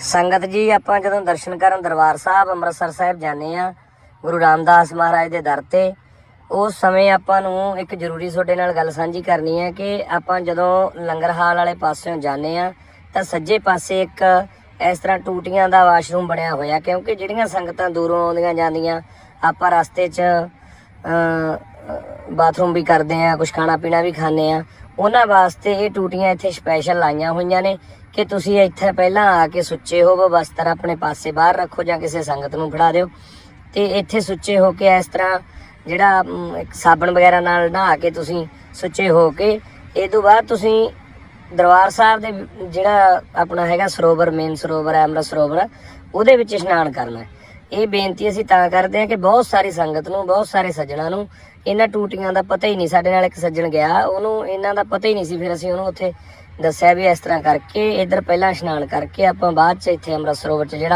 ਸੰਗਤ ਜੀ, ਆਪਾਂ ਜਦੋਂ ਦਰਸ਼ਨ ਕਰਨ ਦਰਬਾਰ ਸਾਹਿਬ, ਅੰਮ੍ਰਿਤਸਰ ਸਾਹਿਬ ਜਾਂਦੇ ਆ ਗੁਰੂ ਰਾਮਦਾਸ ਮਹਾਰਾਜ ਦੇ ਦਰ ਤੇ, ਉਸ ਸਮੇਂ ਆਪਾਂ ਨੂੰ ਇੱਕ ਜ਼ਰੂਰੀ ਤੁਹਾਡੇ ਨਾਲ ਗੱਲ ਸਾਂਝੀ ਕਰਨੀ ਹੈ ਕਿ ਆਪਾਂ ਜਦੋਂ ਲੰਗਰ ਹਾਲ ਵਾਲੇ ਪਾਸਿਓਂ ਜਾਂਦੇ ਆ ਤਾਂ ਸੱਜੇ ਪਾਸੇ ਇੱਕ ਇਸ ਤਰ੍ਹਾਂ ਟੂਟੀਆਂ ਦਾ ਵਾਸ਼ਰੂਮ ਬਣਿਆ ਹੋਇਆ, ਕਿਉਂਕਿ ਜਿਹੜੀਆਂ ਸੰਗਤਾਂ ਦੂਰੋਂ ਆਉਂਦੀਆਂ ਜਾਂਦੀਆਂ, ਆਪਾਂ ਰਸਤੇ 'ਚ ਬਾਥਰੂਮ ਵੀ ਕਰਦੇ ਆ ਕੁਝ ਖਾਣਾ ਪੀਣਾ ਵੀ ਖਾਂਦੇ ਆ ਉਹਨਾਂ ਵਾਸਤੇ ਇਹ ਟੂਟੀਆਂ ਇੱਥੇ ਸਪੈਸ਼ਲ ਲਾਈਆਂ ਹੋਈਆਂ ਨੇ ਕਿ ਤੁਸੀਂ ਇੱਥੇ ਪਹਿਲਾਂ ਆ ਕੇ ਸੁੱਚੇ ਹੋਵੋ ਵਸਤਰ ਆਪਣੇ ਪਾਸੇ ਬਾਹਰ ਰੱਖੋ ਜਾਂ ਕਿਸੇ ਸੰਗਤ ਨੂੰ ਫੜਾ ਦਿਓ। ਤੇ ਇੱਥੇ ਸੁੱਚੇ ਹੋ ਕੇ ਇਸ ਤਰ੍ਹਾਂ ਜਿਹੜਾ ਸਾਬਣ ਵਗੈਰਾ ਨਾਲ ਨਹਾ ਕੇ ਤੁਸੀਂ ਸੁੱਚੇ ਹੋ ਕੇ, ਇਹ ਤੋਂ ਬਾਅਦ ਤੁਸੀਂ ਦਰਬਾਰ ਸਾਹਿਬ ਦੇ ਜਿਹੜਾ ਆਪਣਾ ਹੈਗਾ ਸਰੋਵਰ ਮੇਨ ਸਰੋਵਰ ਹੈ, ਅੰਮ੍ਰਿਤ ਸਰੋਵਰ, ਉਹਦੇ ਵਿੱਚ ਇਸ਼ਨਾਨ ਕਰਨਾ ਹੈ। ਇਹ ਬੇਨਤੀ ਅਸੀਂ ਤਾਂ ਕਰਦੇ ਹਾਂ ਕਿ ਬਹੁਤ ਸਾਰੀ ਸੰਗਤ ਨੂੰ, ਬਹੁਤ ਸਾਰੇ ਸੱਜਣਾ ਨੂੰ, ਇਹਨਾਂ ਟੂਟੀਆਂ ਦਾ ਪਤਾ ਹੀ ਨਹੀਂ, ਸਾਡੇ ਨਾਲ ਇੱਕ ਸੱਜਣ ਗਿਆ, ਉਹਨੂੰ ਇਹਨਾਂ ਦਾ ਪਤਾ ਹੀ ਨਹੀਂ ਸੀ, ਫਿਰ ਅਸੀਂ ਉਹਨੂੰ ਉੱਥੇ ਦੱਸਿਆ ਵੀ ਇਸ ਤਰ੍ਹਾਂ ਕਰਕੇ, ਇੱਧਰ ਪਹਿਲਾਂ ਇਸ਼ਨਾਨ ਕਰਕੇ ਆਪਾਂ ਬਾਅਦ ਚ ਇੱਥੇ ਅੰਮ੍ਰਿਤ ਸਰੋਵਰ ਚ ਜਿਹੜਾ